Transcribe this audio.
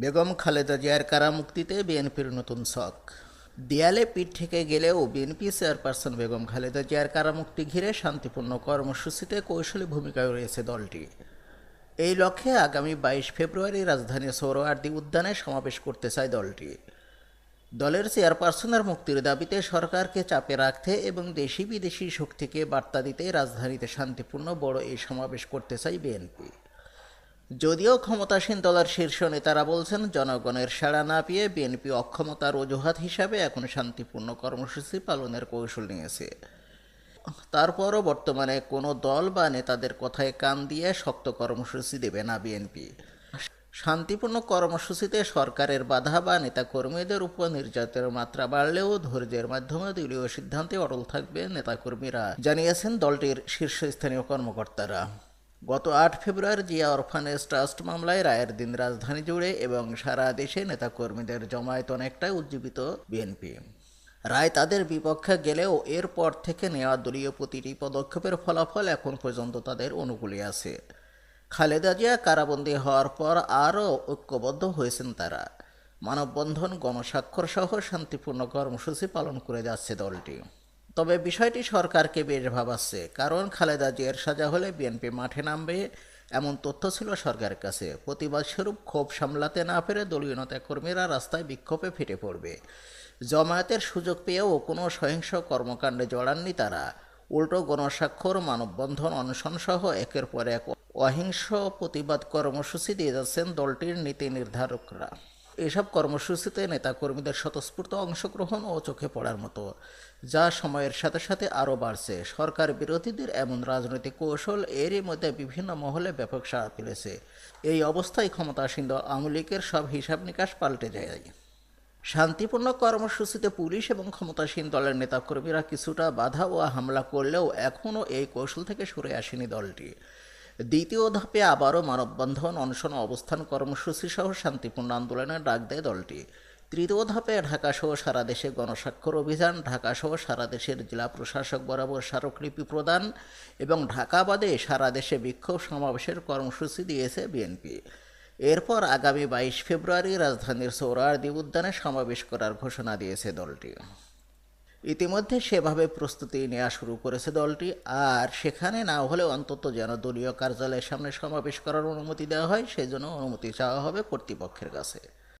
বেগম খালেদা জিয়ার কারামুক্তিতে বিএনপির নতুন শখ। দেয়ালে পিঠ থেকে গেলেও বিএনপি চেয়ারপারসন বেগম খালেদা জিয়ার কারামুক্তি ঘিরে শান্তিপূর্ণ কর্মসূচিতে কৌশলী ভূমিকায় রয়েছে দলটি। এই লক্ষ্যে আগামী বাইশ ফেব্রুয়ারি রাজধানী সৌরওয়ার্দী উদ্যানে সমাবেশ করতে চায় দলটি। দলের চেয়ারপারসনের মুক্তির দাবিতে সরকারকে চাপে রাখতে এবং দেশি বিদেশি শক্তিকে বার্তা দিতে রাজধানীতে শান্তিপূর্ণ বড় এই সমাবেশ করতে চায় বিএনপি। যদিও ক্ষমতাসীন দলের শীর্ষ নেতারা বলছেন, জনগণের সাড়া না পেয়ে বিএনপি অক্ষমতার অজুহাত হিসাবে এখন শান্তিপূর্ণ কর্মসূচি পালনের কৌশল নিয়েছে। তারপরও বর্তমানে কোনো দল বা নেতাদের কথায় কান দিয়ে শক্ত কর্মসূচি দেবে না বিএনপি। শান্তিপূর্ণ কর্মসূচিতে সরকারের বাধা বা নেতাকর্মীদের উপর নির্যাতনের মাত্রা বাড়লেও ধৈর্যের মাধ্যমে দলীয় সিদ্ধান্তে অটল থাকবে নেতাকর্মীরা, জানিয়েছেন দলটির শীর্ষস্থানীয় কর্মকর্তারা। গত আট ফেব্রুয়ারি জিয়া অরফানেজ ট্রাস্ট মামলায় রায়ের দিন রাজধানী জুড়ে এবং সারা দেশে নেতাকর্মীদের জমায়েত অনেকটাই উজ্জীবিত বিএনপি। রায় তাদের বিপক্ষে গেলেও এরপর থেকে নেওয়া দলীয় প্রতিটি পদক্ষেপের ফলাফল এখন পর্যন্ত তাদের অনুকূলে আছে। খালেদা জিয়া কারাবন্দী হওয়ার পর আরও ঐক্যবদ্ধ হয়েছেন তারা। মানববন্ধন, গণস্বাক্ষর সহ শান্তিপূর্ণ কর্মসূচি পালন করে যাচ্ছে দলটি। তবে বিষয়টি সরকারকে বেশ ভাবাচ্ছে, কারণ খালেদা জিয়ার সাজা হলে বিএনপি মাঠে নামবে এমন তথ্য ছিল সরকারের কাছে। প্রতিবাদ স্বরূপ ক্ষোভ সামলাতে না পেরে দলীয় নেতাকর্মীরা রাস্তায় বিক্ষোভে ফেটে পড়বে। জমায়েতের সুযোগ পেয়েও কোনো সহিংস কর্মকাণ্ডে জড়াননি তারা। উল্টো গণস্বাক্ষর, মানববন্ধন অনশন সহ একের পর এক অহিংস প্রতিবাদ কর্মসূচি দিয়ে যাচ্ছেন দলটির নীতি নির্ধারকরা। এসব কর্মসূচিতে নেতাকর্মীদের স্বতঃস্ফূর্ত অংশগ্রহণ ও চোখে পড়ার মতো, যা সময়ের সাথে সাথে আরও বাড়ছে। সরকার বিরোধীদের এমন রাজনৈতিক কৌশল এরই মধ্যে বিভিন্ন মহলে ব্যাপক সাড়া ফেলেছে এই অবস্থায় ক্ষমতাসীন দল আওয়ামী লীগের সব হিসাব নিকাশ পাল্টে যায়। শান্তিপূর্ণ কর্মসূচিতে পুলিশ এবং ক্ষমতাসীন দলের নেতাকর্মীরা কিছুটা বাধা ও হামলা করলেও এখনও এই কৌশল থেকে সরে আসেনি দলটি। দ্বিতীয় ধাপে আবারও মানববন্ধন, অনশন, অবস্থান, কর্মসূচি সহ শান্তিপূর্ণ আন্দোলনের ডাক দেয় দলটি। তৃতীয় ধাপে ঢাকাসহ সারা দেশে গণস্বাক্ষর অভিযান ঢাকাসহ সারা দেশের জেলা প্রশাসক বরাবর স্মারকলিপি প্রদান এবং ঢাকা বাদে সারা দেশে বিক্ষোভ সমাবেশের কর্মসূচি দিয়েছে বিএনপি। এরপর আগামী বাইশ ফেব্রুয়ারি রাজধানীর সৌরার্দি উদ্যানে সমাবেশ করার ঘোষণা দিয়েছে দলটি। ইতিমধ্যে সেভাবে প্রস্তুতি নেওয়া শুরু করেছে দলটি, আর সেখানে না হলে অন্তত যেন দলীয় কার্যালয়ের সামনে সমাবেশ করার অনুমতি দেওয়া হয়, সেজন্য অনুমতি চাওয়া হবে কর্তৃপক্ষের কাছে।